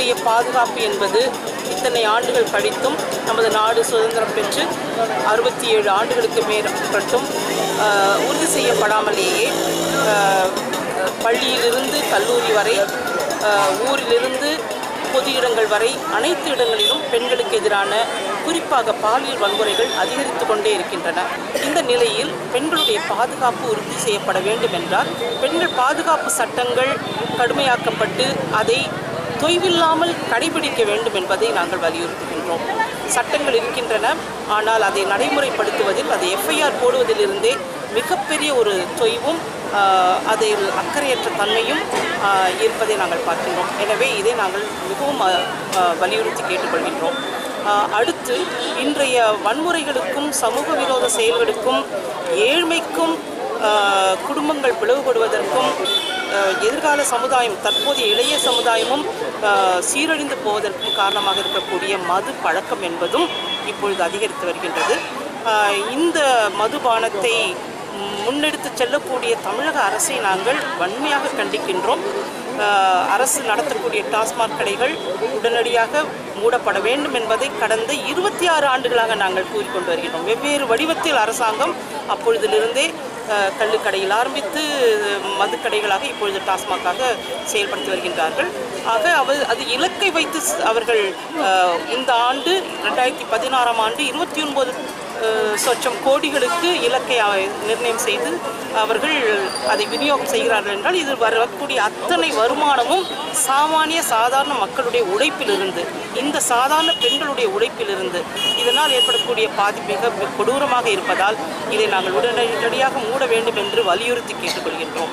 பெண்களுடைய பாதுகாப்பு என்பது இத்தனை ஆண்டுகள் கழித்தும் நமது நாடு சுதந்திரம் பெற்று அறுபத்தி ஏழு ஆண்டுகளுக்கு மேற்பட்டும் உறுதி செய்யப்படாமலேயே பள்ளியிலிருந்து கல்லூரி வரை ஊரிலிருந்து பொது இடங்கள் வரை அனைத்து இடங்களிலும் பெண்களுக்கு எதிரான குறிப்பாக பாலியல் வன்முறைகள் அதிகரித்து கொண்டே இருக்கின்றன. இந்த நிலையில் பெண்களுடைய பாதுகாப்பு உறுதி செய்யப்பட வேண்டும் என்றால் பெண்கள் பாதுகாப்பு சட்டங்கள் கடுமையாக்கப்பட்டு அதை தொய்வில்லாமல் கடைபிடிக்க வேண்டும் என்பதை நாங்கள் வலியுறுத்துகின்றோம். சட்டங்கள் இருக்கின்றன ஆனால் அதை நடைமுறைப்படுத்துவதில் அதை எஃப்ஐஆர் போடுவதிலிருந்தே மிகப்பெரிய ஒரு தொய்வும் அதில் அக்கறையற்ற தன்மையும் இருப்பதை நாங்கள் பார்க்கின்றோம். எனவே இதை நாங்கள் மிகவும் வலியுறுத்தி கேட்டுக்கொள்கின்றோம். அடுத்து இன்றைய வன்முறைகளுக்கும் சமூக விரோத செயல்களுக்கும் ஏழ்மைக்கும் குடும்பங்கள் பிளவுபடுவதற்கும் எதிர்கால சமுதாயம் தற்போதைய இளைய சமுதாயமும் சீரழிந்து போவதற்கும் காரணமாக இருக்கக்கூடிய மது பழக்கம் என்பதும் இப்பொழுது அதிகரித்து வருகின்றது. இந்த மதுபானத்தை முன்னெடுத்து செல்லக்கூடிய தமிழக அரசை நாங்கள் வன்மையாக கண்டிக்கின்றோம். அரசு நடத்தக்கூடிய டாஸ்மாக் கடைகள் உடனடியாக மூடப்பட வேண்டும் என்பதை கடந்த இருபத்தி ஆறு ஆண்டுகளாக நாங்கள் கூறிக்கொண்டு வருகிறோம். வெவ்வேறு வடிவத்தில் அரசாங்கம் அப்பொழுதிலிருந்தே கள்ளுக்கடையில் ஆரம்பித்து மதுக்கடைகளாக இப்பொழுது டாஸ்மாகாக செயல்படுத்தி வருகின்றார்கள். ஆக அவர் அது இலக்கை வைத்து அவர்கள் இந்த ஆண்டு ரெண்டாயிரத்தி பதினாறாம் ஆண்டு இருபத்தி ஒன்பது சொச்சம் கோடிகளுக்கு இலக்கை நிர்ணயம் செய்து அவர்கள் அதை விநியோகம் செய்கிறார்கள் என்றால் இதில் வரக்கூடிய அத்தனை வருமானமும் சாமானிய சாதாரண மக்களுடைய உழைப்பிலிருந்து இந்த சாதாரண பெண்களுடைய உழைப்பிலிருந்து இதனால் ஏற்படக்கூடிய பாதிப்பு மிக கொடூரமாக இருப்பதால் இதை நாங்கள் உடனடியாக மூட வேண்டும் என்று வலியுறுத்தி கேட்டுக்கொள்கின்றோம்.